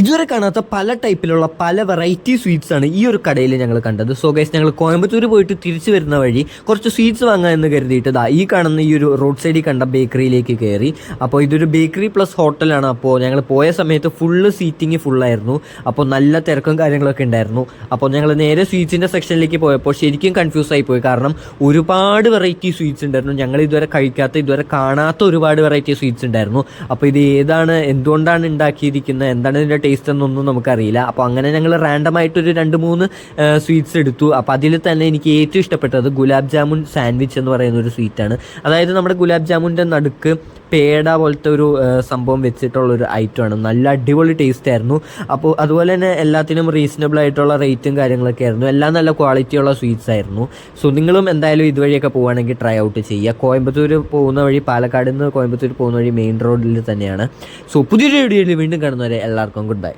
ഇതുവരെ കാണാത്ത പല ടൈപ്പിലുള്ള പല വെറൈറ്റി സ്വീറ്റ്സ് ആണ് ഈ ഒരു കടയിൽ ഞങ്ങൾ കണ്ടത്. സോ ഗൈസ് ഞങ്ങൾ കോയമ്പത്തൂർ പോയിട്ട് തിരിച്ചു വരുന്ന വഴി കുറച്ച് സ്വീറ്റ്സ് വാങ്ങാൻ എന്ന് കരുതിയിട്ട് ദാ ഈ കാണുന്ന ഈ ഒരു റോഡ് സൈഡിൽ കണ്ട ബേക്കറിയിലേക്ക് കയറി അപ്പോൾ ഇതൊരു ബേക്കറി പ്ലസ് ഹോട്ടലാണ് അപ്പോൾ ഞങ്ങൾ പോയ സമയത്ത് ഫുള്ള് സീറ്റിംഗ് ഫുള്ളായിരുന്നു അപ്പോൾ നല്ല തിരക്കും കാര്യങ്ങളൊക്കെ ഉണ്ടായിരുന്നു. അപ്പോൾ ഞങ്ങൾ നേരെ സ്വീറ്റ്സിന്റെ സെക്ഷനിലേക്ക് പോയപ്പോൾ ശരിക്കും കൺഫ്യൂസ് ആയി പോയി. കാരണം ഒരുപാട് വെറൈറ്റി സ്വീറ്റ്സ് ഉണ്ടായിരുന്നു. ഞങ്ങൾ ഇതുവരെ കഴിക്കാത്ത ഇതുവരെ കാണാത്ത ഒരുപാട് വെറൈറ്റി സ്വീറ്റ്സ് ഉണ്ടായിരുന്നു. അപ്പോൾ ഇത് ഏതാണ് എന്തുകൊണ്ടാണ് ഉണ്ടാക്കിയിരിക്കുന്നത് എന്താണ് ഇതിന്റെ ടേസ്റ്റ് എന്നൊന്നും നമുക്കറിയില്ല. അപ്പോൾ അങ്ങനെ ഞങ്ങൾ റാൻഡം ആയിട്ടൊരു രണ്ട് മൂന്ന് സ്വീറ്റ്സ് എടുത്തു. അപ്പോൾ അതിൽ തന്നെ എനിക്ക് ഏറ്റവും ഇഷ്ടപ്പെട്ടത് ഗുലാബ് ജാമുൻ സാൻഡ്വിച്ച് എന്ന് പറയുന്ന ഒരു സ്വീറ്റാണ് അതായത് നമ്മുടെ ഗുലാബ് ജാമുന്റെ നടുക്ക് പേട പോലത്തെ ഒരു സംഭവം വെച്ചിട്ടുള്ള ഒരു ഐറ്റം ആണ്. നല്ല അടിപൊളി ടേസ്റ്റ് ആയിരുന്നു. അപ്പോൾ അതുപോലെ തന്നെ എല്ലാത്തിനും റീസണബിൾ ആയിട്ടുള്ള റേറ്റും കാര്യങ്ങളൊക്കെ ആയിരുന്നു. എല്ലാം നല്ല ക്വാളിറ്റിയുള്ള സ്വീറ്റ്സ് ആയിരുന്നു. സോ നിങ്ങളും എന്തായാലും ഇതുവഴിയൊക്കെ പോവുകയാണെങ്കിൽ ട്രൈ ഔട്ട് ചെയ്യുക. കോയമ്പത്തൂർ പോകുന്ന വഴി പാലക്കാട് നിന്ന് കോയമ്പത്തൂർ പോകുന്ന വഴി മെയിൻ റോഡിൽ തന്നെയാണ്. സോ പുതിയൊരു വീഡിയോയിൽ വീണ്ടും കാണുന്നവരെ എല്ലാവർക്കും ഗുഡ് ബൈ